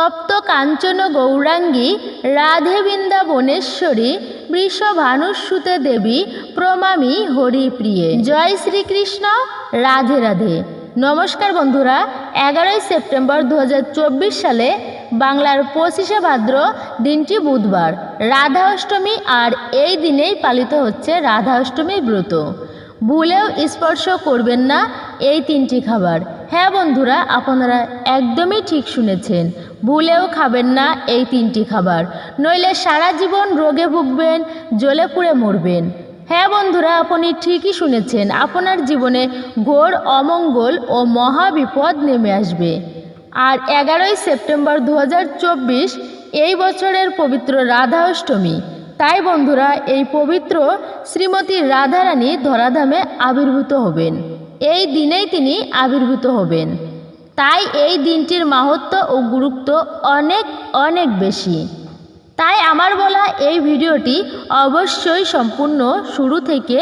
তপ্ত কাঞ্চন গৌরাঙ্গী, রাধে বৃন্দাবনেশ্বরী, বৃষভানুসুতে দেবী, প্রমামী হরিপ্রিয়ে। জয় শ্রীকৃষ্ণ, রাধে রাধে। নমস্কার বন্ধুরা, এগারোই সেপ্টেম্বর দু হাজার চব্বিশ সালে বাংলার পঁচিশে ভাদ্র দিনটি বুধবার। রাধা অষ্টমী আর এই দিনেই পালিত হচ্ছে রাধা অষ্টমীর ব্রত। ভুলেও স্পর্শ করবেন না এই তিনটি খাবার। হ্যাঁ বন্ধুরা, আপনারা একদমই ঠিক শুনেছেন, ভুলেও খাবেন না এই তিনটি খাবার। নইলে সারা জীবন রোগে ভুগবেন, জ্বলে পুড়ে মরবেন। হ্যাঁ বন্ধুরা, আপনি ঠিকই শুনেছেন, আপনার জীবনে ঘোর অমঙ্গল ও মহা বিপদ নেমে আসবে। আর এগারোই সেপ্টেম্বর দু হাজার চব্বিশ, এই বছরের পবিত্র রাধা অষ্টমী তাই বন্ধুরা, এই পবিত্র শ্রীমতী রাধারানী ধরাধামে আবির্ভূত হবেন। এই দিনেই তিনি আবির্ভূত হবেন। তাই এই দিনটির মাহাত্ম ও গুরুত্ব অনেক অনেক বেশি। তাই আমার বলা এই ভিডিওটি অবশ্যই সম্পূর্ণ শুরু থেকে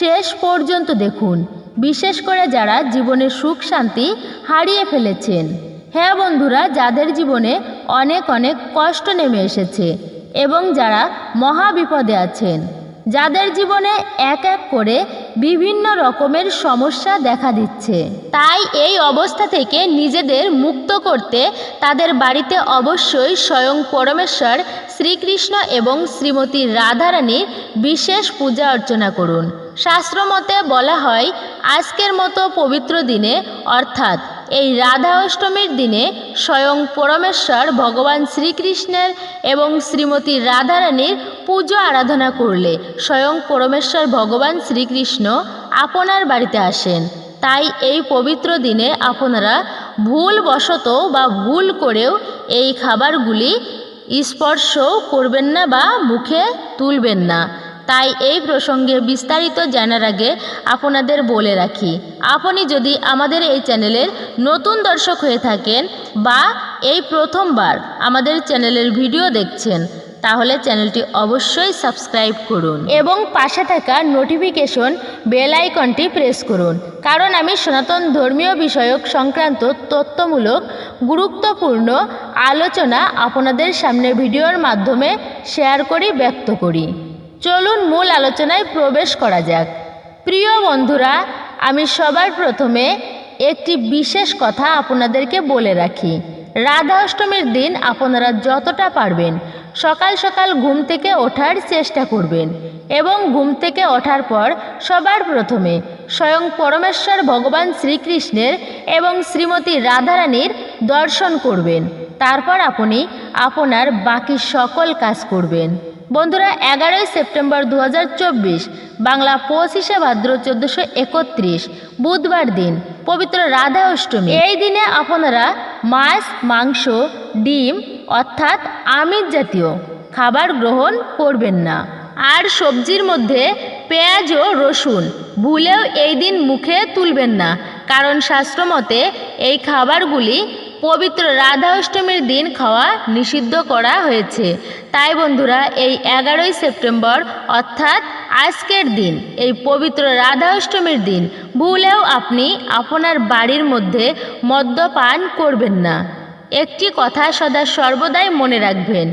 শেষ পর্যন্ত দেখুন। বিশেষ করে যারা জীবনে সুখ, শান্তি হারিয়ে ফেলেছেন। হ্যাঁ বন্ধুরা, যাদের জীবনে অনেক অনেক কষ্ট নেমে এসেছে এবং যারা মহা বিপদে আছেন, যাদের জীবনে এক এক করে বিভিন্ন রকমের সমস্যা দেখা দিচ্ছে। তাই এই অবস্থা থেকে নিজেদের মুক্ত করতে তাদের বাড়িতে অবশ্যই স্বয়ং পরমেশ্বর শ্রীকৃষ্ণ এবং শ্রীমতী রাধারানীর বিশেষ পূজা অর্চনা করুন। শাস্ত্রমতে বলা হয়, আজকের মতো পবিত্র দিনে অর্থাৎ এই রাধা অষ্টমীর দিনে স্বয়ং পরমেশ্বর ভগবান শ্রীকৃষ্ণের এবং শ্রীমতী রাধারানীর পুজো আরাধনা করলে স্বয়ং পরমেশ্বর ভগবান শ্রীকৃষ্ণ আপনার বাড়িতে আসেন। তাই এই পবিত্র দিনে আপনারা ভুলবশত বা ভুল করেও এই খাবারগুলি স্পর্শ করবেন না বা মুখে তুলবেন না। তাই এই প্রসঙ্গে বিস্তারিত জানার আগে আপনাদের বলে রাখি, আপনি যদি আমাদের এই চ্যানেলের নতুন দর্শক হয়ে থাকেন বা এই প্রথমবার আমাদের চ্যানেলের ভিডিও দেখছেন, তাহলে চ্যানেলটি অবশ্যই সাবস্ক্রাইব করুন এবং পাশে থাকা নোটিফিকেশন বেল আইকনটি প্রেস করুন। কারণ আমি সনাতন ধর্মীয় বিষয়ক সংক্রান্ত তথ্যমূলক, গুরুত্বপূর্ণ আলোচনা আপনাদের সামনে ভিডিওর মাধ্যমে শেয়ার করি, ব্যক্ত করি। চলুন মূল আলোচনায় প্রবেশ করা যাক। প্রিয় বন্ধুরা, আমি সবার প্রথমে একটি বিশেষ কথা আপনাদেরকে বলে রাখি। রাধা অষ্টমীর দিন আপনারা যতটা পারবেন সকাল সকাল ঘুম থেকে ওঠার চেষ্টা করবেন এবং ঘুম থেকে ওঠার পর সবার প্রথমে স্বয়ং পরমেশ্বর ভগবান শ্রীকৃষ্ণের এবং শ্রীমতী রাধারানীর দর্শন করবেন। তারপর আপনি আপনার বাকি সকল কাজ করবেন। বন্ধুরা, এগারোই সেপ্টেম্বর দু হাজার চব্বিশ, বাংলা পঁচিশে ভাদ্র চোদ্দোশো একত্রিশ, বুধবার দিন, পবিত্র রাধা অষ্টমী। এই দিনে আপনারা মাছ, মাংস, ডিম, অর্থাৎ আমিষ জাতীয় খাবার গ্রহণ করবেন না। আর সবজির মধ্যে পেঁয়াজ ও রসুন ভুলেও এই দিন মুখে তুলবেন না, কারণ শাস্ত্রমতে এই খাবারগুলি পবিত্র রাধা অষ্টমীর দিন খাওয়া নিষিদ্ধ করা হয়েছে। তাই বন্ধুরা, এই এগারোই সেপ্টেম্বর, অর্থাৎ আজকের দিন, এই পবিত্র রাধা অষ্টমীর দিন, ভুলেও আপনি আপনার বাড়ির মধ্যে মদ্যপান করবেন না। একটি কথা সদা সর্বদাই মনে রাখবেন,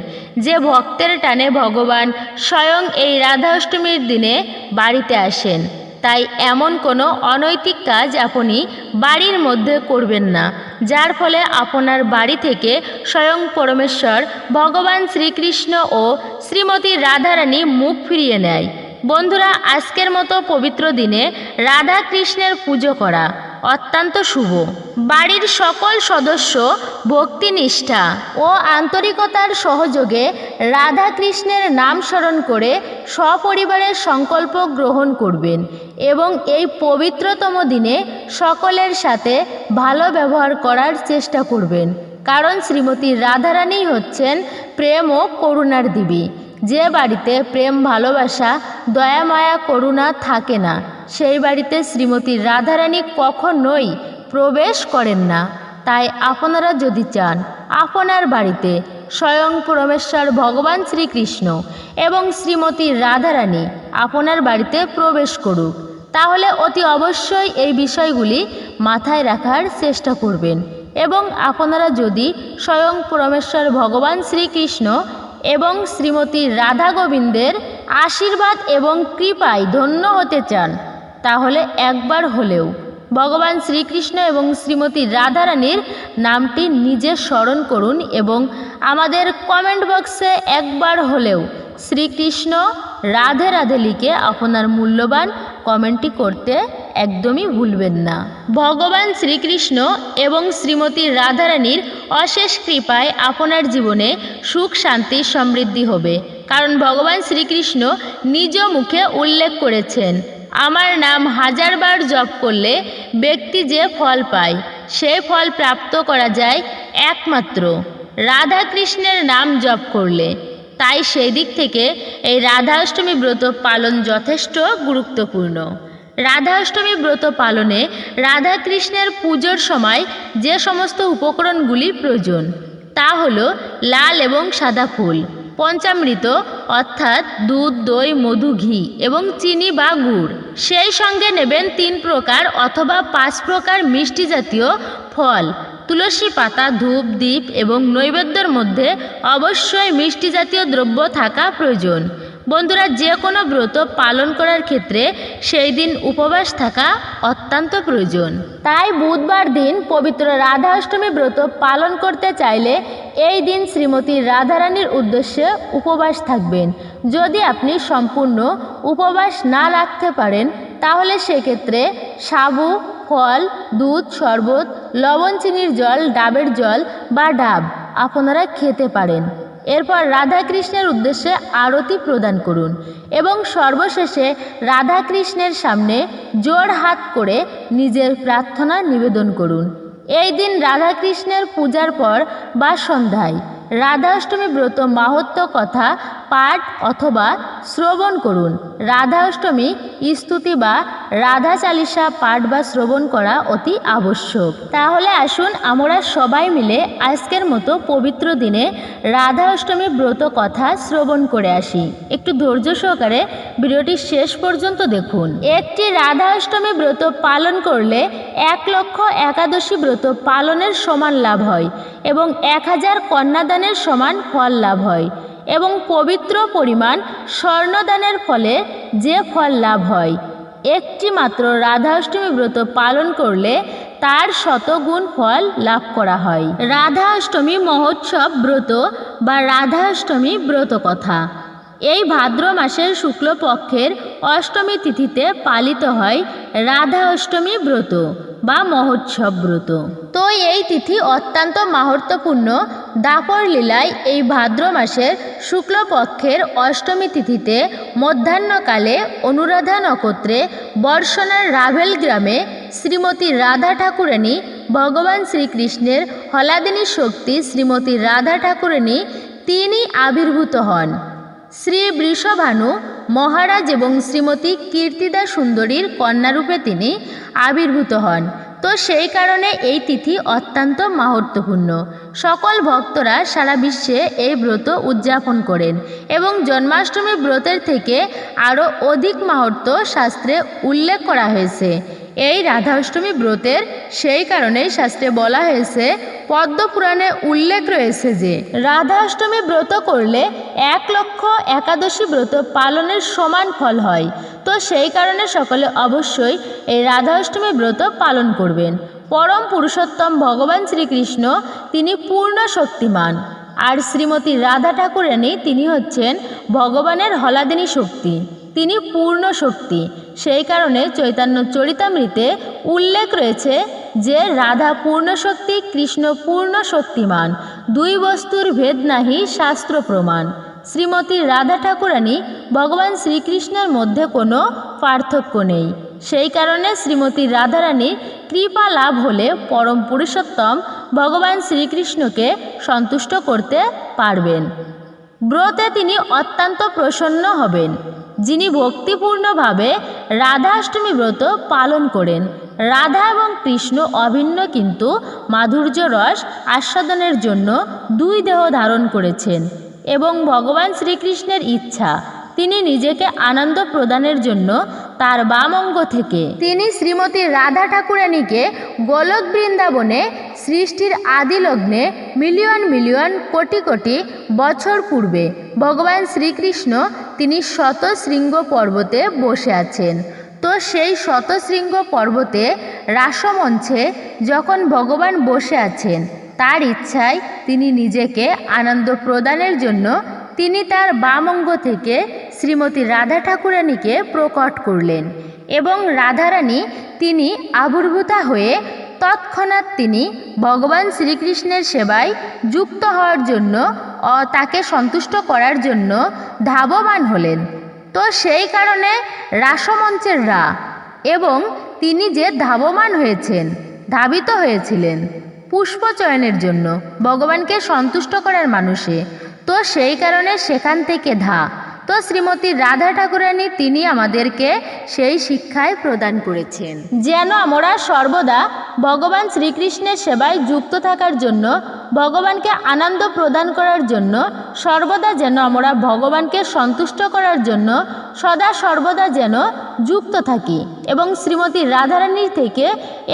যে ভক্তের টানে ভগবান স্বয়ং এই রাধা অষ্টমীর দিনে বাড়িতে আসেন। তাই এমন কোনো অনৈতিক কাজ আপনি বাড়ির মধ্যে করবেন না। যার ফলে আপনার বাড়ি থেকে স্বয়ং পরমেশ্বর ভগবান শ্রীকৃষ্ণ ও শ্রীমতী রাধারানী মুখ ফিরিয়ে নেয়। বন্ধুরা, আজকের মতো পবিত্র দিনে রাধা কৃষ্ণের পুজো করা। অত্যন্ত শুভ। বাড়ির সকল সদস্য, ভক্তিনিষ্ঠা ও আন্তরিকতার সহযোগে রাধা কৃষ্ণের নাম স্মরণ করে সপরিবারের সংকল্প গ্রহণ করবেন এবং এই পবিত্রতম দিনে সকলের সাথে ভালো ব্যবহার করার চেষ্টা করবেন। কারণ শ্রীমতী রাধারানী হচ্ছেন প্রেম ও করুণার দেবী। যে বাড়িতে প্রেম, ভালোবাসা, দয়া, মায়া, করুণা থাকে না সেই বাড়িতে শ্রীমতী রাধারানী কখনোই প্রবেশ করেন না। তাই আপনারা যদি চান, আপনার বাড়িতে স্বয়ং পরমেশ্বর ভগবান শ্রীকৃষ্ণ এবং শ্রীমতী রাধারানী আপনার বাড়িতে প্রবেশ করুক, তাহলে অতি অবশ্যই এই বিষয়গুলি মাথায় রাখার চেষ্টা করবেন এবং আপনারা যদি স্বয়ং পরমেশ্বর ভগবান শ্রীকৃষ্ণ এবং শ্রীমতী রাধা গোবিন্দের আশীর্বাদ এবং কৃপায় ধন্য হতে চান তাহলে একবার হলেও ভগবান শ্রীকৃষ্ণ এবং শ্রীমতী রাধারানীর নামটি নিজে স্মরণ করুন এবং আমাদের কমেন্ট বক্সে একবার হলেও শ্রীকৃষ্ণ রাধে রাধে লিখে আপনার মূল্যবান কমেন্টটি করতে একদমই ভুলবেন না। ভগবান শ্রীকৃষ্ণ এবং শ্রীমতী রাধারানীর অশেষ কৃপায় আপনার জীবনে সুখ, শান্তি, সমৃদ্ধি হবে। কারণ ভগবান শ্রীকৃষ্ণ নিজ মুখে উল্লেখ করেছেন আমার নাম হাজারবার জপ করলে ব্যক্তি যে ফল পায়, সে ফল প্রাপ্ত করা যায় একমাত্র। রাধা কৃষ্ণের নাম জপ করলে। তাই সেই দিক থেকে এই রাধা অষ্টমী ব্রত পালন যথেষ্ট গুরুত্বপূর্ণ। রাধা অষ্টমী ব্রত পালনে রাধা কৃষ্ণের পুজোর সময় যে সমস্ত উপকরণগুলি প্রয়োজন, তা হলো লাল এবং সাদা ফুল। পঞ্চামৃত, অর্থাৎ দুধ, দই, মধু, ঘি এবং চিনি বা গুড়। সেই সঙ্গে নেবেন তিন প্রকার অথবা পাঁচ প্রকার মিষ্টি জাতীয় ফল। তুলসী পাতা, ধূপ দ্বীপ এবং নৈবেদ্যর মধ্যে অবশ্যই মিষ্টি জাতীয় দ্রব্য থাকা প্রয়োজন। বন্ধুরা, যে কোনো ব্রত পালন করার ক্ষেত্রে সেই দিন উপবাস থাকা অত্যন্ত প্রয়োজন। তাই বুধবার দিন পবিত্র রাধা অষ্টমী ব্রত পালন করতে চাইলে এই দিন শ্রীমতী রাধারানীর উদ্দেশ্যে উপবাস থাকবেন। যদি আপনি সম্পূর্ণ উপবাস না রাখতে পারেন, তাহলে সেক্ষেত্রে সাবু, ফল, দুধ, শরবত, লবণ, চিনির জল, ডাবের জল বা ডাব আপনারা খেতে পারেন। এরপর রাধাকৃষ্ণের উদ্দেশ্যে আরতি প্রদান করুন এবং সর্বশেষে রাধাকৃষ্ণের সামনে জোর হাত করে নিজের প্রার্থনা নিবেদন করুন। এই দিন রাধাকৃষ্ণের পূজার পর বা সন্ধ্যায় রাধা অষ্টমী ব্রত মাহাত্ম কথা পাঠ অথবা শ্রবণ করুন। রাধা অষ্টমী স্তুতি বা রাধা চালিসা পাঠ বা শ্রবণ করা অতি আবশ্যক। তাহলে আসুন আমরা সবাই মিলে আজকের মতো পবিত্র দিনে রাধা অষ্টমী ব্রত কথা শ্রবণ করে আসি। একটু ধৈর্য সহকারে ভিডিওটি শেষ পর্যন্ত দেখুন। একটি রাধা অষ্টমী ব্রত পালন করলে এক লক্ষ একাদশী ব্রত পালনের সমান লাভ হয় এবং এক হাজার কন্যাদানের সমান ফল লাভ হয়। এবং পবিত্র পরিমাণ স্বর্ণদানের ফলে যে ফল লাভ হয়। একটি মাত্র রাধা অষ্টমী ব্রত পালন করলে তার শতগুণ ফল লাভ করা হয়। রাধা অষ্টমী মহোৎসব ব্রত বা রাধা অষ্টমী ব্রত কথা। এই ভাদ্র মাসের শুক্লপক্ষের অষ্টমী তিথিতে পালিত হয় রাধা অষ্টমী ব্রত। বা মহোৎসব ব্রত তো এই তিথি অত্যন্ত মাহাত্মপূর্ণ দাপর লীলায় এই ভাদ্র মাসের শুক্লপক্ষের অষ্টমী তিথিতে মধ্যাহ্নকালে অনুরাধা নক্ষত্রে বর্ষণার রাভেল গ্রামে শ্রীমতী রাধা ঠাকুরানী, ভগবান শ্রীকৃষ্ণের হলাদিনী শক্তি শ্রীমতী রাধা ঠাকুরানী তিনি আবির্ভূত হন। শ্রী বৃষভানু মহারাজ এবং শ্রীমতী কীর্তিদা সুন্দরীর কন্যারূপে তিনি আবির্ভূত হন। তো সেই কারণে এই তিথি অত্যন্ত মাহাত্মপূর্ণ সকল ভক্তরা সারা বিশ্বে এই ব্রত উদযাপন করেন এবং জন্মাষ্টমী ব্রতের থেকে আরও অধিক মাহাত্ম শাস্ত্রে উল্লেখ করা হয়েছে। এই রাধা অষ্টমী ব্রতের সেই কারণেই শাস্ত্রে বলা হয়েছে, পদ্মপুরাণে উল্লেখ রয়েছে যে রাধা অষ্টমী ব্রত করলে এক লক্ষ একাদশী ব্রত পালনের সমান ফল হয়। তো সেই কারণে সকলে অবশ্যই এই রাধা অষ্টমী ব্রত পালন করবেন। পরম পুরুষোত্তম ভগবান শ্রীকৃষ্ণ তিনি পূর্ণ শক্তিমান। আর শ্রীমতী রাধা ঠাকুরানী তিনি হচ্ছেন ভগবানের হলাদিনী শক্তি। তিনি পূর্ণ শক্তি। সেই কারণে চৈতন্য চরিতামৃতে উল্লেখ রয়েছে যে, রাধা পূর্ণ শক্তি কৃষ্ণ পূর্ণ শক্তিমান দুই বস্তুর ভেদ নাহি শাস্ত্র প্রমাণ শ্রীমতী রাধা ঠাকুরানী ভগবান শ্রীকৃষ্ণের মধ্যে কোনো পার্থক্য নেই। সেই কারণে শ্রীমতী রাধারানীর কৃপা লাভ হলে পরম পুরুষোত্তম ভগবান শ্রীকৃষ্ণকে সন্তুষ্ট করতে পারবেন। ব্রতে তিনি অত্যন্ত প্রসন্ন হবেন। যিনি ভক্তিপূর্ণভাবে রাধাষ্টমী ব্রত পালন করেন। রাধা এবং কৃষ্ণ অভিন্ন কিন্তু মাধুর্য রস আস্বাদনের জন্য দুই দেহ ধারণ করেছেন এবং ভগবান শ্রীকৃষ্ণের ইচ্ছা। তিনি নিজেকে আনন্দ প্রদানের জন্য তার বাম অঙ্গ থেকে তিনি শ্রীমতী রাধা ঠাকুরানীকে গোলক বৃন্দাবনে সৃষ্টির আদি লগ্নে মিলিয়ন মিলিয়ন কোটি কোটি বছর পূর্বে ভগবান শ্রীকৃষ্ণ তিনি শতশৃঙ্গ পর্বতে বসে আছেন। তো সেই শতশৃঙ্গ পর্বতে রাসমঞ্চে যখন ভগবান বসে আছেন, তার ইচ্ছায় তিনি নিজেকে আনন্দ প্রদানের জন্য তিনি তার বাম অঙ্গ থেকে শ্রীমতী রাধা ঠাকুরানীকে প্রকট করলেন এবং রাধারানী তিনি আবির্ভূতা হয়ে তৎক্ষণাৎ তিনি ভগবান শ্রীকৃষ্ণের সেবায় যুক্ত হওয়ার জন্য ও তাকে সন্তুষ্ট করার জন্য ধাবমান হলেন। তো সেই কারণে রাসমঞ্চের রা এবং তিনি যে ধাবমান হয়েছেন, ধাবিত হয়েছিলেন পুষ্প চয়নের জন্য, ভগবানকে সন্তুষ্ট করার মানুষে। তো সেই কারণে সেখান থেকে ধা তো শ্রীমতী রাধা ঠাকুরানী তিনি আমাদেরকে সেই শিক্ষায় প্রদান করেছেন। যেন আমরা সর্বদা ভগবান শ্রীকৃষ্ণের সেবায় যুক্ত থাকার জন্য, ভগবানকে আনন্দ প্রদান করার জন্য, সর্বদা যেন আমরা ভগবানকে সন্তুষ্ট করার জন্য, সদা সর্বদা যেন যুক্ত থাকি এবং শ্রীমতী রাধারানীর থেকে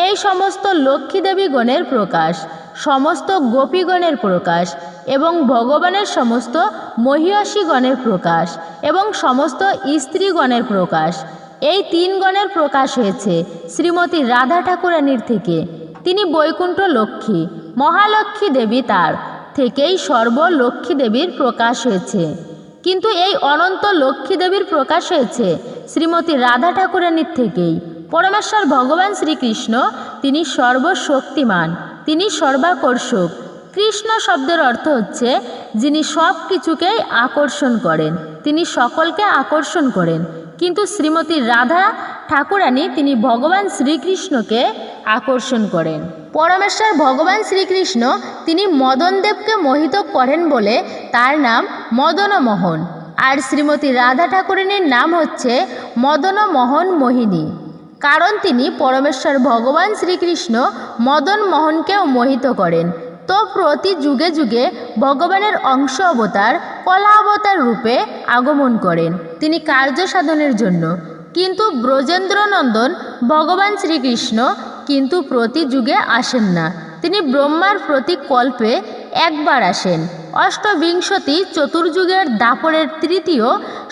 এই সমস্ত লক্ষ্মী দেবী গণের প্রকাশ। সমস্ত গোপীগণের প্রকাশ এবং ভগবানের সমস্ত মহিষীগণের প্রকাশ এবং সমস্ত স্ত্রীগণের প্রকাশ। এই তিন গণের প্রকাশ হয়েছে শ্রীমতী রাধা ঠাকুরানীর থেকে। তিনি বৈকুণ্ঠ লক্ষ্মী, মহালক্ষ্মী দেবী তার থেকেই সর্বলক্ষ্মী দেবীর প্রকাশ হয়েছে। কিন্তু এই অনন্ত লক্ষ্মী দেবীর প্রকাশ হয়েছে শ্রীমতী রাধা ঠাকুরানীর থেকেই। পরমেশ্বর ভগবান শ্রীকৃষ্ণ, তিনি সর্বশক্তিমান। তিনি সর্বাকর্ষক। কৃষ্ণ শব্দের অর্থ হচ্ছে, যিনি সব কিছুকেই আকর্ষণ করেন। তিনি সকলকে আকর্ষণ করেন। কিন্তু শ্রীমতী রাধা ঠাকুরানী, তিনি ভগবান শ্রীকৃষ্ণকে আকর্ষণ করেন। পরমেশ্বর ভগবান শ্রীকৃষ্ণ, তিনি মদনদেবকে মোহিত করেন বলে তার নাম মদনমোহন। আর শ্রীমতী রাধা ঠাকুরানীর নাম হচ্ছে মদনমোহন মোহিনী। কারণ তিনি পরমেশ্বর ভগবান শ্রীকৃষ্ণ মদন মোহনকেও মোহিত করেন। তো প্রতি যুগে যুগে ভগবানের অংশ অবতার কলা অবতার রূপে আগমন করেন। তিনি কার্য সাধনের জন্য। কিন্তু ব্রজেন্দ্রনন্দন ভগবান শ্রীকৃষ্ণ কিন্তু প্রতি যুগে আসেন না। তিনি ব্রহ্মার প্রতি কল্পে একবার আসেন। অষ্টবিংশতি চতুর্যুগের দাপরের তৃতীয়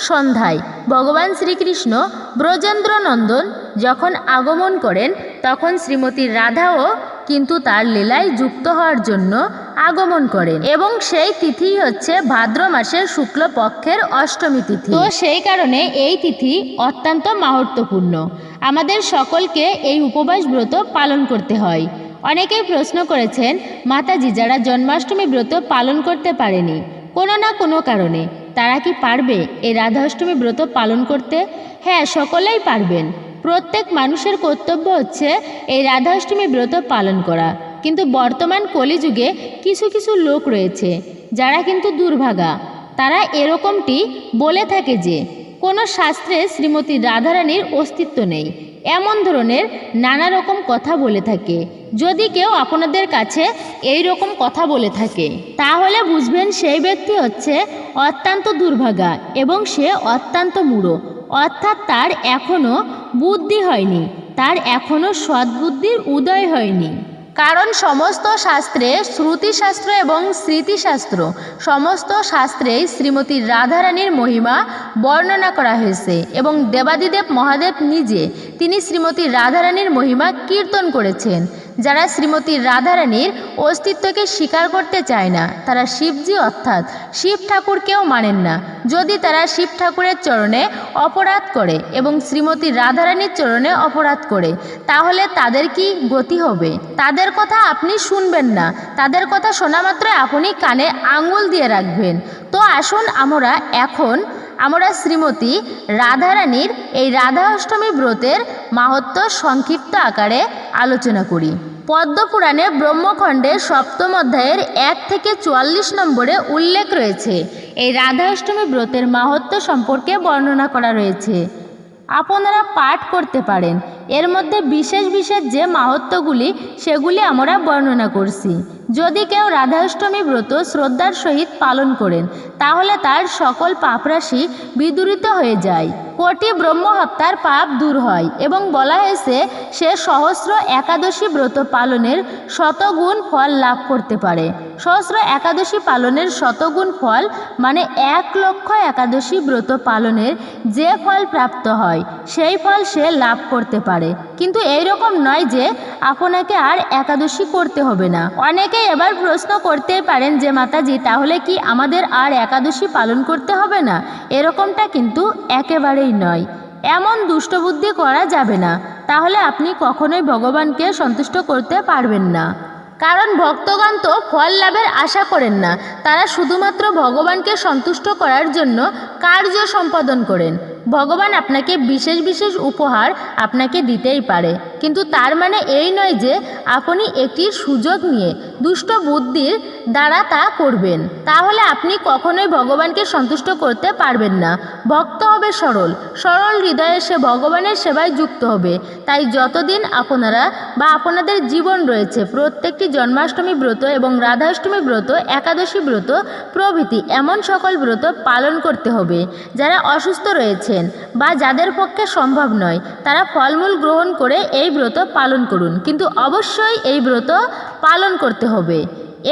সন্ধ্যায় ভগবান শ্রীকৃষ্ণ ব্রজেন্দ্রনন্দন যখন আগমন করেন, তখন শ্রীমতী রাধাও কিন্তু তার লীলায় যুক্ত হওয়ার জন্য আগমন করেন এবং সেই তিথি হচ্ছে ভাদ্র মাসের শুক্লপক্ষের অষ্টমী তিথি। তো সেই কারণে এই তিথি অত্যন্ত মাহাত্মপূর্ণ আমাদের সকলকে এই উপবাস ব্রত পালন করতে হয়। অনেকেই প্রশ্ন করেছেন মাতাজি যারা জন্মাষ্টমী ব্রত পালন করতে পারেনি। কোনো না কোনো কারণে। তারা কি পারবে এই রাধাষ্টমী ব্রত পালন করতে? হ্যাঁ সকলেই পারবেন। প্রত্যেক মানুষের কর্তব্য হচ্ছে এই রাধাষ্টমী ব্রত পালন করা। কিন্তু বর্তমান কলিযুগে কিছু কিছু লোক রয়েছে, যারা কিন্তু দুর্ভাগা। তারা এরকমটি বলে থাকে যে কোনো শাস্ত্রে শ্রীমতী রাধারানীর অস্তিত্ব নেই। এমন ধরনের নানা রকম কথা বলে থাকে। যদি কেউ আপনাদের কাছে এই রকম কথা বলে থাকে, তাহলে বুঝবেন সেই ব্যক্তি হচ্ছে অত্যন্ত দুর্ভাগা এবং সে অত্যন্ত মূঢ়। অর্থাৎ তার এখনও বুদ্ধি হয়নি, তার এখনও সদ্বুদ্ধির উদয় হয়নি। কারণ সমস্ত শাস্ত্রে শ্রুতিশাস্ত্র এবং স্মৃতিশাস্ত্র, সমস্ত শাস্ত্রেই শ্রীমতী রাধারানীর মহিমা বর্ণনা করা হয়েছে এবং দেবাদিদেব মহাদেব নিজে তিনি শ্রীমতী রাধারানীর মহিমা কীর্তন করেছেন। যারা শ্রীমতী রাধারানীর অস্তিত্বকে স্বীকার করতে চায় না, তারা শিবজি অর্থাৎ শিব ঠাকুরকেও মানেন না। যদি তারা শিব ঠাকুরের চরণে অপরাধ করে এবং শ্রীমতী রাধারানীর চরণে অপরাধ করে, তাহলে তাদের কি গতি হবে? তাদের কথা আপনি শুনবেন না। তাদের কথা শোনা মাত্র আপনি কানে আঙুল দিয়ে রাখবেন। তো আসুন আমরা এখন আমরা শ্রীমতী রাধারানীর এই রাধা অষ্টমী ব্রতের মাহাত্ম সংক্ষিপ্ত আকারে আলোচনা করি। পদ্মপুরাণে ব্রহ্মখণ্ডে সপ্তম অধ্যায়ের এক থেকে চুয়াল্লিশ নম্বরে উল্লেখ রয়েছে, এই রাধা অষ্টমী ব্রতের মাহাত্ম সম্পর্কে বর্ণনা করা রয়েছে। আপনারা পাঠ করতে পারেন এর মধ্যে বিশেষ বিশেষ যে মাহাত্ম্যগুলি, সেগুলি আমরা বর্ণনা করছি। যদি কেউ রাধাষ্টমী ব্রত শ্রদ্ধার সহিত পালন করেন, তাহলে তার সকল পাপরাশি বিদূরিত হয়ে যায়। কোটি ব্রহ্মহত্যার পাপ দূর হয় এবং বলা হয়েছে, সে সহস্র একাদশী ব্রত পালনের শতগুণ ফল লাভ করতে পারে। সহস্র একাদশী পালনের শতগুণ ফল মানে এক লক্ষ একাদশী ব্রত পালনের যে ফল প্রাপ্ত হয়, সেই ফল সে লাভ করতে পারে। কিন্তু এই রকম নয় যে আপনাকে আর একাদশী করতে হবে না। অনেকেই এবার প্রশ্ন করতে পারেন যে, মাতাজি, তাহলে কি আমাদের আর একাদশী পালন করতে হবে না? এরকমটা কিন্তু একেবারেই নয়। এমন দুষ্টবুদ্ধি করা যাবে না। তাহলে আপনি কখনোই ভগবানকে সন্তুষ্ট করতে পারবেন না। কারণ ভক্তগণ তো ফল লাভের আশা করেন না। তারা শুধুমাত্র ভগবানকে সন্তুষ্ট করার জন্য কার্য সম্পাদন করেন। ভগবান আপনাকে বিশেষ বিশেষ উপহার আপনাকে দিতেই পারে। কিন্তু তার মানে এই নয় যে, আপনি একটি সুযোগ নিয়ে দুষ্ট বুদ্ধির দ্বারা তা করবেন। তাহলে আপনি কখনোই ভগবানকে সন্তুষ্ট করতে পারবেন না। ভক্ত হবে সরল। সরল হৃদয়ে সে ভগবানের সেবায় যুক্ত হবে। তাই যতদিন আপনারা বা আপনাদের জীবন রয়েছে, প্রত্যেকটি জন্মাষ্টমী ব্রত এবং রাধাষ্টমী ব্রত, একাদশী ব্রত প্রভৃতি এমন সকল ব্রত পালন করতে হবে, যারা অসুস্থ রয়েছেন বা যাদের পক্ষে সম্ভব নয়, তারা ফলমূল গ্রহণ করে এই ব্রত পালন করুন। কিন্তু অবশ্যই এই ব্রত পালন করতে হবে।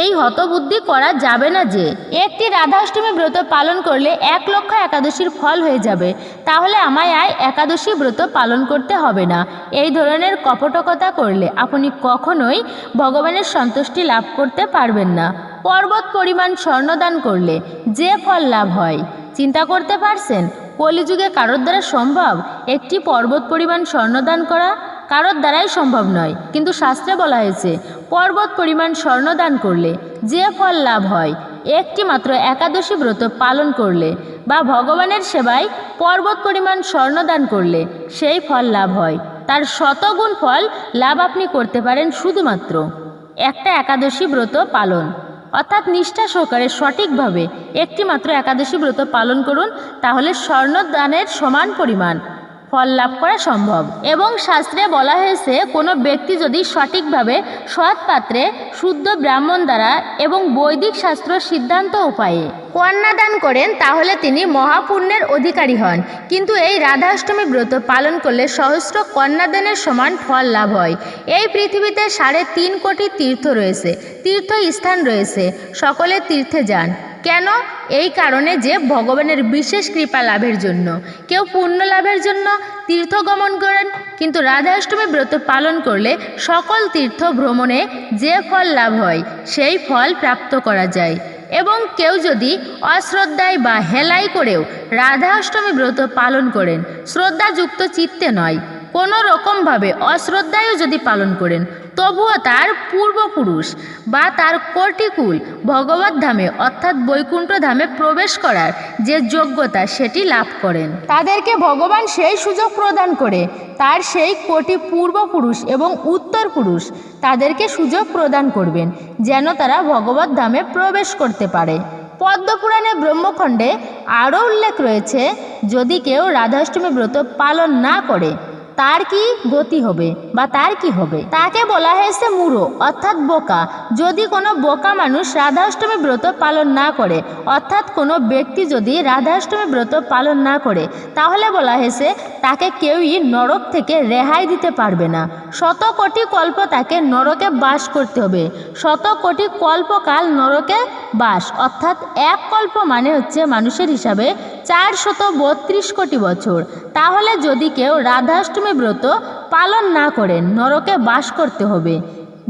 এই হতবুদ্ধি করা যাবে না যে, একটি রাধাষ্টমী ব্রত পালন করলে এক লক্ষ একাদশীর ফল হয়ে যাবে। তাহলে আমায় আয় একাদশী ব্রত পালন করতে হবে না। এই ধরনের কপটকতা করলে আপনি কখনোই ভগবানের সন্তুষ্টি লাভ করতে পারবেন না। পর্বত পরিমাণ স্বর্ণদান করলে যে ফল লাভ হয়। চিন্তা করতে পারছেন? কলিযুগে কারোর দ্বারা সম্ভব একটি পর্বত পরিমাণ স্বর্ণদান করা? কারোর দ্বারাই সম্ভব নয়। কিন্তু শাস্ত্রে বলা হয়েছে, পর্বত পরিমাণ স্বর্ণদান করলে যে ফল লাভ হয়, একটি মাত্র একাদশী ব্রত পালন করলে বা ভগবানের সেবায় পর্বত পরিমাণ স্বর্ণদান করলে সেই ফল লাভ হয়। তার শতগুণ ফল লাভ আপনি করতে পারেন শুধুমাত্র। একটা একাদশী ব্রত পালন। অর্থাৎ নিষ্ঠা সহকারে সঠিকভাবে একটিমাত্র একাদশী ব্রত পালন করুন তাহলে স্বর্ণদানের সমান পরিমাণ। ফল লাভ করা সম্ভব। এবং শাস্ত্রে বলা হয়েছে, কোনো ব্যক্তি যদি সঠিকভাবে সৎ পাত্রে শুদ্ধ ব্রাহ্মণ দ্বারা এবং বৈদিক শাস্ত্র সিদ্ধান্ত উপায়ে কন্যাদান করেন, তাহলে তিনি মহাপুণ্যের অধিকারী হন। কিন্তু এই রাধাষ্টমী ব্রত পালন করলে সহস্র কন্যাদানের সমান ফল লাভ হয়। এই পৃথিবীতে সাড়ে তিন কোটি তীর্থ রয়েছে তীর্থ স্থান রয়েছে, সকলে তীর্থে যান। কেন? এই কারণে যে ভগবানের বিশেষ কৃপা লাভের জন্য। কেউ পুণ্য লাভের জন্য তীর্থ গমন করেন, কিন্তু রাধাষ্টমী ব্রত পালন করলে সকল তীর্থ ভ্রমণে যে ফল লাভ হয়, সেই ফল প্রাপ্ত করা যায়। এবং কেউ যদি অশ্রদ্ধায় বা হেলাই করেও রাধা অষ্টমী ব্রত পালন করেন, শ্রদ্ধাযুক্ত চিত্তে নয়। কোনো রকমভাবে অশ্রদ্ধায়ও যদি পালন করেন তবুও তার পূর্বপুরুষ বা তার কটিকুল ভগবত ধামে অর্থাৎ বৈকুণ্ঠ ধামে প্রবেশ করার যে যোগ্যতা সেটি লাভ করেন। তাদেরকে ভগবান সেই সুযোগ প্রদান করে, তার সেই কোটি পূর্বপুরুষ এবং উত্তর পুরুষ তাদেরকে সুযোগ প্রদান করবেন, যেন তারা ভগবত ধামে প্রবেশ করতে পারে। পদ্মপুরাণে ব্রহ্মখণ্ডে আরও উল্লেখ রয়েছে, যদি কেউ রাধাষ্টমী ব্রত পালন না করে তার কি গতি হবে বা তার কি হবে? তাকে বলা হয়েছে মুড়ো অর্থাৎ বোকা। যদি কোনো বোকা মানুষ রাধাষ্টমী ব্রত পালন না করে, অর্থাৎ কোনো ব্যক্তি যদি রাধাষ্টমী ব্রত পালন না করে, তাহলে বলা হয়েছে তাকে কেউই নরক থেকে রেহাই দিতে পারবে না। শত কোটি কল্প তাকে নরকে বাস করতে হবে। শত কোটি কল্পকাল নরকে বাস, অর্থাৎ এক কল্প মানে হচ্ছে মানুষের হিসাবে চার শত বত্রিশ কোটি বছর। তাহলে যদি কেউ রাধাষ্টমী ব্রত পালন না করেন, নরকে বাস করতে হবে।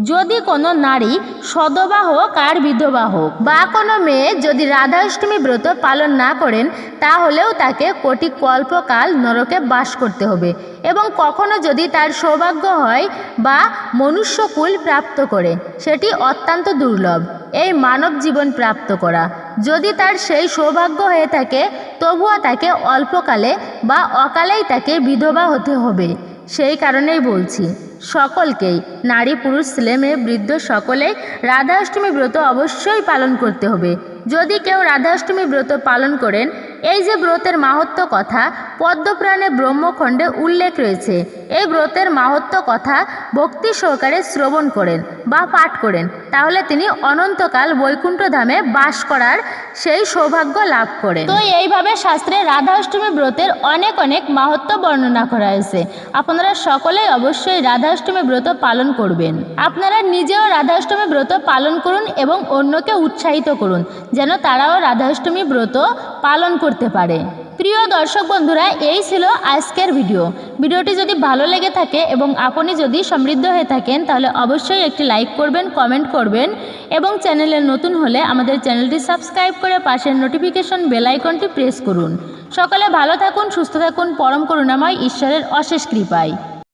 যদি কোনো নারী সদবা হোক আর বিধবা হোক, বা কোনো মেয়ে যদি রাধাষ্টমী ব্রত পালন না করেন, তাহলেও তাকে কোটি কল্পকাল নরকে বাস করতে হবে এবং কখনো যদি তার সৌভাগ্য হয় বা মনুষ্যকুল প্রাপ্ত করে, সেটি অত্যন্ত দুর্লভ। এই মানব জীবন প্রাপ্ত করা। যদি তার সেই সৌভাগ্য হয়ে থাকে, তবুও তাকে অল্পকালে বা অকালেই তাকে বিধবা হতে হবে। সেই কারণেই বলছি, সকলকেই, নারী, পুরুষ, ছেলে মেয়ে, বৃদ্ধ সকলেই রাধা অষ্টমী ব্রত অবশ্যই পালন করতে হবে। যদি কেউ রাধা অষ্টমী ব্রত পালন করেন এই যে ব্রতের মাহাত্ম কথা, পদ্মপ্রাণে ব্রহ্মখণ্ডে উল্লেখ রয়েছে। এই ব্রতের মাহাত্ম কথা ভক্তি সহকারে শ্রবণ করেন বা পাঠ করেন। তাহলে তিনি অনন্তকাল বৈকুণ্ঠ ধামে বাস করার সেই সৌভাগ্য লাভ করেন। তো এইভাবে শাস্ত্রে রাধা অষ্টমী ব্রতের অনেক অনেক মাহাত্ম বর্ণনা করা হয়েছে। আপনারা সকলেই অবশ্যই রাধা অষ্টমী ব্রত পালন করবেন। আপনারা নিজেও রাধা অষ্টমী ব্রত পালন করুন এবং অন্যকে উৎসাহিত করুন, যেন তারাও রাধা অষ্টমী ব্রত পালন করতে পারে। প্রিয় দর্শক বন্ধুরা, এই ছিল আজকের ভিডিও। ভিডিওটি যদি ভালো লেগে থাকে এবং আপনি যদি সমৃদ্ধ হয়ে থাকেন, তাহলে অবশ্যই একটি লাইক করবেন, কমেন্ট করবেন এবং চ্যানেলে নতুন হলে আমাদের চ্যানেলটি সাবস্ক্রাইব করে পাশের নোটিফিকেশন বেল আইকনটি প্রেস করুন। সকালে ভালো থাকুন, সুস্থ থাকুন, পরম করুণাময়, ঈশ্বরের অশেষ কৃপায়।